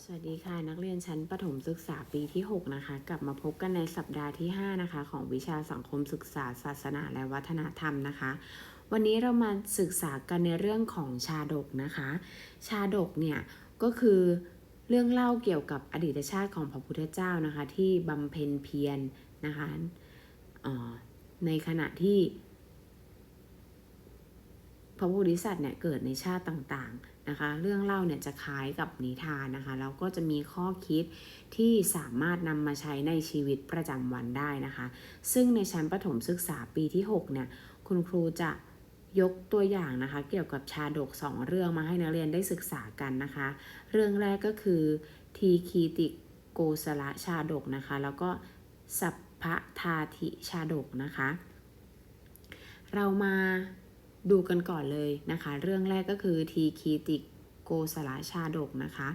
สวัสดีค่ะ นักเรียนชั้นประถมศึกษาปีที่ 6 นะคะ กลับมาพบกันในสัปดาห์ที่ 5 นะคะ ของวิชาสังคมศึกษา ศาสนาและวัฒนธรรมนะคะ วันนี้เรามาศึกษากันในเรื่องของชาดกนะคะ ชาดกเนี่ยก็คือเรื่องเล่าเกี่ยวกับอดีตชาติของพระพุทธเจ้านะคะ ที่บำเพ็ญเพียรนะคะในขณะที่พระโพธิสัตว์เนี่ยเกิดในชาติต่างๆ นะคะ เรื่องเล่าเนี่ยจะคล้ายกับนิทานนะคะ แล้วก็จะมีข้อคิดที่สามารถนำมาใช้ในชีวิตประจำวันได้นะคะ ซึ่งในชั้นประถมศึกษาปีที่ 6 เนี่ย คุณครูจะยกตัวอย่างนะคะ เกี่ยวกับชาดก 2 เรื่องมาให้นักเรียนได้ศึกษากันนะคะ เรื่องแรกก็คือทีคีติโกสละชาดกนะคะ แล้วก็สัพพทาธิชาดกนะคะ เรามา ดูกันก่อนเลยนะคะ เรื่องแรกก็คือทีคีติโกสละชาดกนะคะ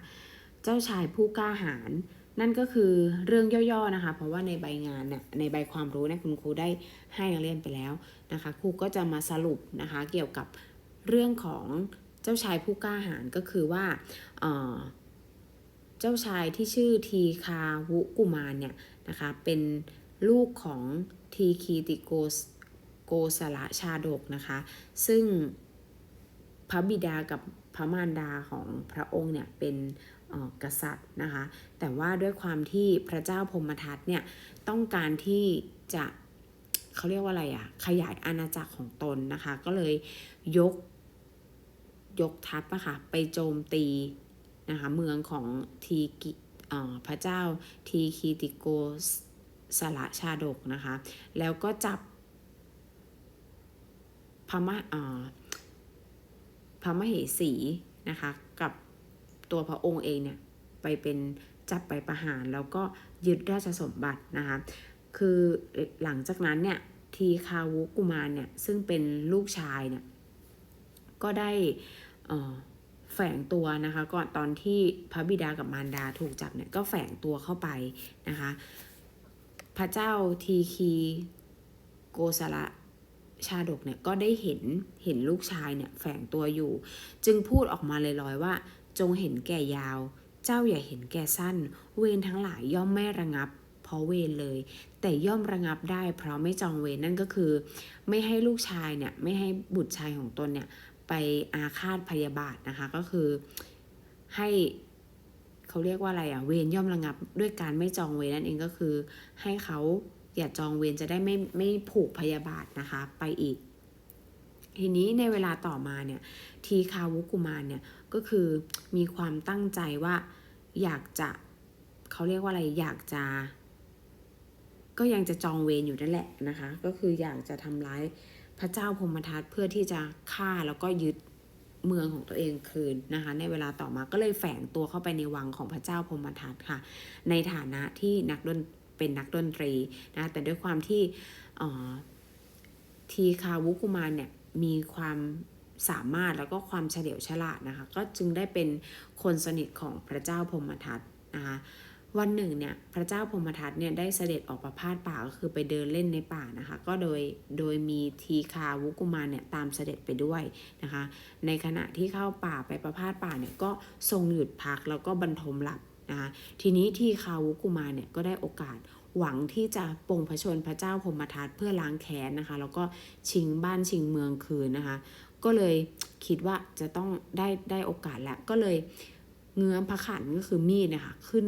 เจ้าชายผู้กล้าหาญนั่นก็คือเรื่องย่อๆนะคะ เพราะว่าในใบงานเนี่ยในใบความรู้เนี่ยคุณครูได้ให้นักเรียนไปแล้วนะคะครูก็จะมาสรุปนะคะเกี่ยวกับเรื่องของเจ้าชายผู้กล้าหาญก็คือว่าเเจ้าชายที่ชื่อทีคาวุกุมารเนี่ยนะคะเป็นลูกของทีคีติโกส โกสละชาดกนะคะ ซึ่งพระบิดากับพระมารดาของพระองค์เนี่ยเป็นกษัตริย์นะคะ แต่ว่าด้วยความที่พระเจ้าพมทัตเนี่ยต้องการที่จะเขาเรียกว่าอะไรอะขยายอาณาจักรของตนนะคะ ก็เลยยกยกทัพอะค่ะไปโจมตีนะคะเมืองของทีกิพระเจ้าทีคีติโกสละชาดกนะคะ แล้วก็จับ พระมะเอ่อพระมเหสีนะคะ กับตัวพระองค์เองเนี่ยไปเป็นจับไปประหารแล้วก็ยึดราชสมบัตินะคะ คือหลังจากนั้นเนี่ยทีคาวุกุมารเนี่ยซึ่งเป็นลูกชายเนี่ยก็ได้แฝงตัวนะคะก่อนตอนที่พระบิดากับมารดาถูกจับเนี่ยก็แฝงตัวเข้าไปนะคะ พระเจ้าทีคีโกสละ ชาดกเนี่ยก็ได้เห็นเห็นลูกชายเนี่ยแฝงตัวอยู่ จึงพูดออกมาลอยๆว่า จงเห็นแก่ยาว เจ้าอย่าเห็นแก่สั้น เวรทั้งหลายย่อมไม่ระงับ เพราะเวรเลย แต่ย่อมระงับได้ เพราะไม่จองเวรนั่นก็คือ ไม่ให้ลูกชายเนี่ยไม่ให้บุตรชายของตนเนี่ยไปอาฆาตพยาบาทนะคะก็คือให้เขาเรียกว่าอะไรอะเวรย่อมระงับด้วยการไม่จองเวรนั่นเองก็คือ ให้เขา อย่าจองเวรจะได้ไม่ไม่ผูกพยาบาทนะคะไปอีก ทีนี้ในเวลาต่อมาเนี่ยทีคาวุกุมารเนี่ยก็คือมีความตั้งใจว่าอยากจะเขาเรียกว่าอะไรอยากจะ ก็ยังจะจองเวรอยู่นั่นแหละนะคะ ก็คืออยากจะทำร้ายพระเจ้าพรหมทัตเพื่อที่จะฆ่าแล้วก็ยึดเมืองของตัวเองคืนนะคะ ในเวลาต่อมาก็เลยแฝงตัวเข้าไปในวังของพระเจ้าพรหมทัตค่ะ ในฐานะที่นักดน เป็นนักดนตรีนะแต่ด้วยความที่ทีคาวุกุมารเนี่ยมีความสามารถแล้วก็ความเฉลียวฉลาดนะคะก็จึงได้เป็นคนสนิทของพระเจ้าพรหมทัตนะคะวันหนึ่งเนี่ยพระเจ้าพรหมทัตเนี่ยได้เสด็จออกประพาสป่าก็คือไปเดินเล่นในป่านะคะก็โดยโดยมีทีคาวุกุมารเนี่ยตามเสด็จไปด้วยนะคะในขณะที่เข้าป่าไปประพาสป่าเนี่ยก็ทรงหยุดพักแล้วก็บรรทมหลับ นะคะทีนี้ที่คาวุกุมาเนี่ยก็ได้โอกาสหวังที่จะปงพระชนพระเจ้าพมทัตเพื่อล้างแค้นนะคะ แล้วก็ชิงบ้านชิงเมืองคืนนะคะ ก็เลยคิดว่าจะต้องได้ได้โอกาสแล้ว ก็เลยเงื้อพระขันก็คือมีดนะคะขึ้น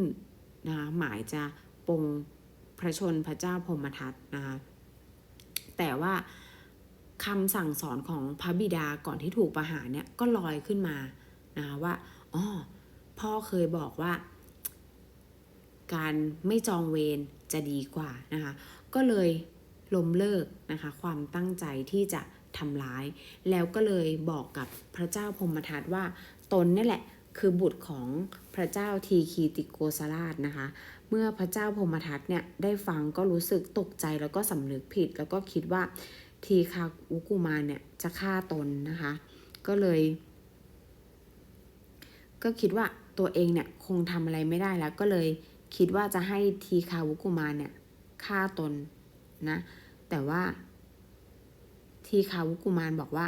นะคะหมายจะปงพระชนพระเจ้าพมทัตนะคะแต่ว่าคำสั่งสอนของพระบิดาก่อนที่ถูกประหารเนี่ยก็ลอยขึ้นมานะคะว่าอ๋อพ่อเคยบอกว่า การไม่จองเวรจะดีกว่านะคะ ก็เลยล้มเลิกนะคะ ความตั้งใจที่จะทำร้าย แล้วก็เลยบอกกับพระเจ้าพมทัตว่าตนนี่แหละคือบุตรของพระเจ้าทีคีติโกสราชนะคะ เมื่อพระเจ้าพมทัตเนี่ยได้ฟังก็รู้สึกตกใจแล้วก็สำนึกผิด แล้วก็คิดว่าทีคาอุกุมารเนี่ยจะฆ่าตนนะคะ ก็เลย ก็คิดว่าตัวเองเนี่ยคงทำอะไรไม่ได้แล้วก็เลย คิดว่าจะให้ทีคาวุกุมารเนี่ยฆ่าตนนะ แต่ว่า ทีคาวุกุมารบอกว่า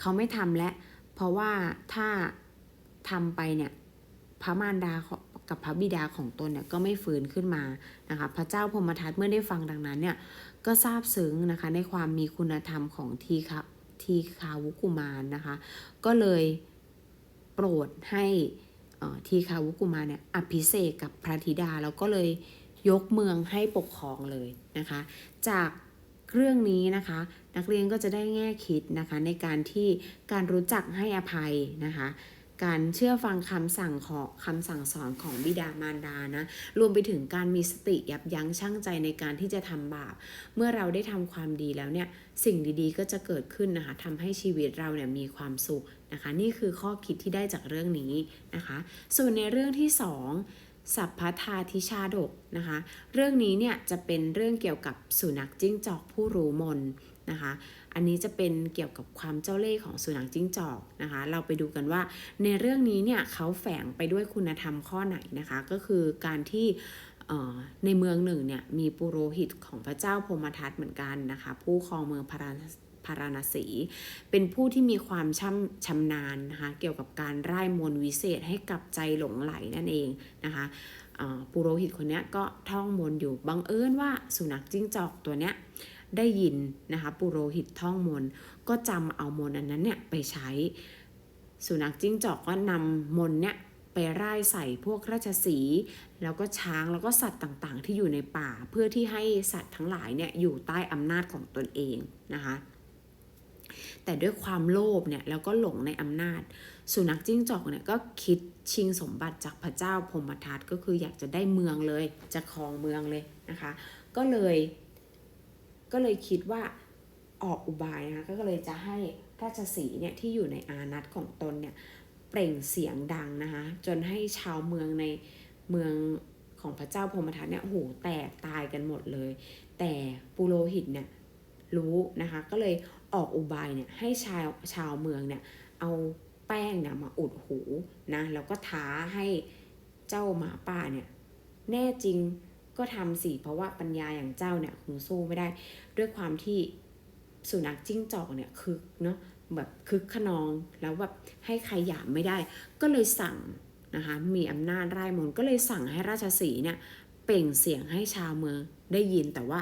เขาไม่ทำแล้วเพราะว่าถ้าทำไปเนี่ย พระมารดากับพระบิดาของตนเนี่ยก็ไม่ฟื้นขึ้นมานะคะ พระเจ้าพมทัตเมื่อได้ฟังดังนั้นเนี่ย ก็ซาบซึ้งนะคะ ในความมีคุณธรรมของทีฆะทีคาวุกุมารนะคะ ก็เลยโปรดให้ ทีคาวุกุมาเนี่ยอภิเษกกับพระธิดาแล้วก็เลยยกเมืองให้ปกครองเลยนะคะ จากเรื่องนี้นะคะ นักเรียนก็จะได้แง่คิดนะคะ ในการที่การรู้จักให้อภัยนะคะ การเชื่อฟังคำสั่งของคำสั่งสอนของบิดามารดานะรวมไปถึงการมีสติยับยั้งชั่งใจในการที่จะทำบาป เมื่อเราได้ทำความดีแล้วเนี่ยสิ่งดีๆ ก็จะเกิดขึ้นนะคะทำให้ชีวิตเราเนี่ยมีความสุข นะคะ นี่คือข้อคิดที่ได้จากเรื่องนี้นะคะ ส่วนในเรื่องที่สองสัพพทาธิชาดกนะคะ เรื่องนี้เนี่ยจะเป็นเรื่องเกี่ยวกับสุนัขจิ้งจอกผู้รู้มนนะคะ อันนี้จะเป็นเกี่ยวกับความเจ้าเล่ห์ของสุนัขจิ้งจอกนะคะ เราไปดูกันว่าในเรื่องนี้เนี่ยเขาแฝงไปด้วยคุณธรรมข้อไหนนะคะ ก็คือการที่ในเมืองหนึ่งเนี่ยมีปุโรหิตของพระเจ้าพรหมทัตเหมือนกันนะคะ ผู้ครองเมืองพารา พาราณสี เป็นผู้ที่มีความช่ำชำนาญนะคะเกี่ยวกับการร่ายมนต์วิเศษให้กับใจหลงไหลนั่นเองนะคะปุโรหิตคนนี้ก็ท่องมนต์อยู่บังเอิญว่าสุนัขจิ้งจอกตัวเนี้ยได้ยินนะคะปุโรหิตท่องมนต์ก็จำเอามนต์อันนั้นเนี่ยไปใช้ สุนัขจิ้งจอกก็นำมนต์เนี่ยไปร่ายใส่พวกราชสี แล้วก็ช้างแล้วก็สัตว์ต่างๆ ที่อยู่ในป่า เพื่อที่ให้สัตว์ทั้งหลายเนี่ยอยู่ใต้อำนาจของตนเองนะคะ แต่ด้วยความโลภเนี่ยแล้วก็หลงในอำนาจ สุนัขจิ้งจอกเนี่ยก็คิดชิงสมบัติจากพระเจ้าพรหมทัตก็คืออยากจะได้เมืองเลย จะครองเมืองเลยนะคะ ก็เลย ก็เลยคิดว่าออกอุบายนะคะก็เลยจะให้ราชสีเนี่ยที่อยู่ในอานัตของตนเนี่ยเปล่งเสียงดังนะคะจนให้ชาวเมืองในเมืองของพระเจ้าพรหมทัตเนี่ยโหแตกตายกันหมดเลย แต่ปุโรหิตเนี่ยรู้นะคะก็เลย ออกอุบายเนี่ยให้ชาวชาวเมืองเนี่ยเอาแป้งเนี่ยมาอุดหูนะแล้วก็ท้าให้เจ้าหมาป่าเนี่ยแน่จริงก็ทำสิเพราะว่าปัญญาอย่างเจ้าเนี่ยคงสู้ไม่ได้ ด้วยความที่สุนัขจิ้งจอกเนี่ยคึกเนาะแบบคึกขนองแล้วแบบให้ใครหยามไม่ได้ ก็เลยสั่งนะคะมีอำนาจไร้มนต์ก็เลยสั่งให้ราชสีเนี่ยเปล่งเสียงให้ชาวเมืองได้ยินแต่ว่า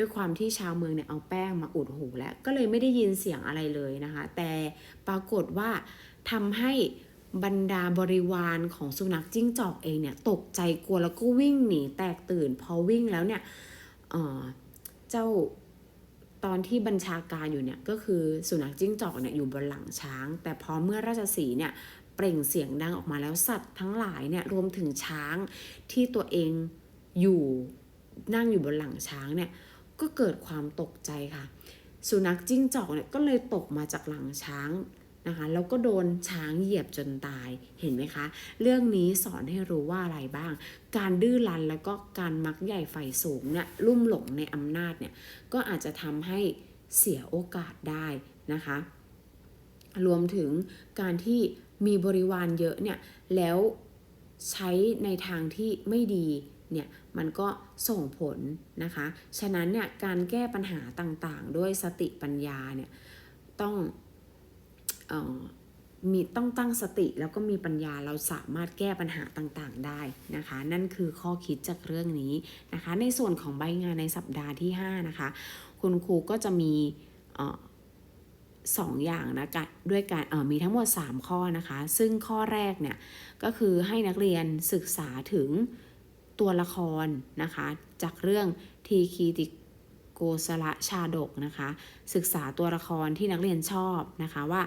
ด้วยความที่ชาวเมืองเนี่ยเอาแป้งมาอุดหูแล้ว ก็เลยไม่ได้ยินเสียงอะไรเลยนะคะ แต่ปรากฏว่าทำให้บรรดาบริวารของสุนัขจิ้งจอกเองเนี่ยตกใจกลัวแล้วก็วิ่งหนีแตกตื่น พอวิ่งแล้วเนี่ยเเจ้าตอนที่บัญชาการอยู่เนี่ยก็คือสุนัขจิ้งจอกเนี่ยอยู่บนหลังช้าง แต่พอเมื่อราชสีเนี่ยเปล่งเสียงดังออกมาแล้วสัตว์ทั้งหลายเนี่ยรวมถึงช้างที่ตัวเองอยู่นั่งอยู่บนหลังช้างเนี่ย ก็เกิดความตกใจค่ะ สุนัขจิ้งจอกเนี่ยก็เลยตกมาจากหลังช้างนะคะแล้วก็โดนช้างเหยียบจนตายเห็นไหมคะ เรื่องนี้สอนให้รู้ว่าอะไรบ้าง การดื้อรั้นแล้วก็การมักใหญ่ไฟสูงเนี่ยลุ่มหลงในอำนาจเนี่ยก็อาจจะทำให้เสียโอกาสได้นะคะ รวมถึงการที่มีบริวารเยอะเนี่ยแล้วใช้ในทางที่ไม่ดีเนี่ย มันก็ส่งผลนะคะ ฉะนั้นเนี่ยการแก้ปัญหาต่างๆ ด้วยสติปัญญาเนี่ยต้องออมีต้องตั้งสติแล้วก็มีปัญญาเราสามารถแก้ปัญหาต่างๆได้นะคะ นั่นคือข้อคิดจากเรื่องนี้นะคะ ในส่วนของใบงานในสัปดาห์ที่5นะคะคุณครูก็จะมีสองอย่างนะกะด้วยการมีทั้งหมด 3 ข้อนะคะ ซึ่งข้อแรกเนี่ยก็คือให้นักเรียนศึกษาถึง ตัวละครนะคะ จากเรื่องทีคีติโกสละชาดกนะคะ ศึกษาตัวละครที่นักเรียนชอบนะคะว่า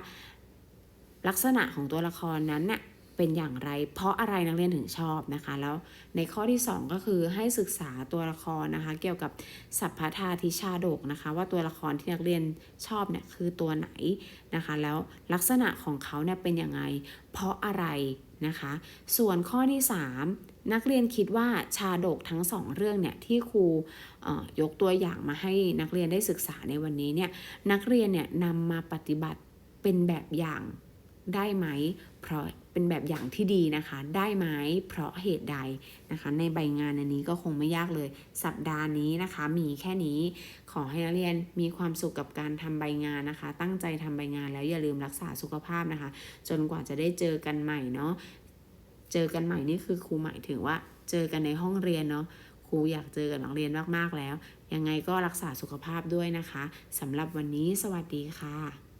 ลักษณะของตัวละครนั้นเนี่ยเป็นอย่างไร เพราะอะไรนักเรียนถึงชอบนะคะ แล้วในข้อที่ 2 ก็คือให้ศึกษาตัวละครนะคะ เกี่ยวกับสัพพทาธิชาดกนะคะ ว่าตัวละครที่นักเรียนชอบเนี่ยคือตัวไหนนะคะ แล้วลักษณะของเขาเนี่ยเป็นยังไง เพราะอะไรนะคะ ส่วนข้อที่ 3 นักเรียนคิดว่าชาดกทั้งสองเรื่องเนี่ยที่ครูยกตัวอย่างมาให้นักเรียนได้ศึกษาในวันนี้เนี่ยนักเรียนเนี่ยนำมาปฏิบัติเป็นแบบอย่างได้ไหม เพราะเป็นแบบอย่างที่ดีนะคะ ได้ไหมเพราะเหตุใดนะคะ ในใบงานอันนี้ก็คงไม่ยากเลย สัปดาห์นี้นะคะ มีแค่นี้ขอให้นักเรียนมีความสุขกับการทำใบงานนะคะ ตั้งใจทำใบงานแล้วอย่าลืมรักษาสุขภาพนะคะ จนกว่าจะได้เจอกันใหม่เนาะ เจอกันใหม่นี่คือครูหมายถึงว่า เจอกันในห้องเรียนเนาะครูอยากเจอกับนักเรียนมากๆแล้ว ยังไงก็รักษาสุขภาพด้วยนะคะสำหรับวันนี้สวัสดีค่ะ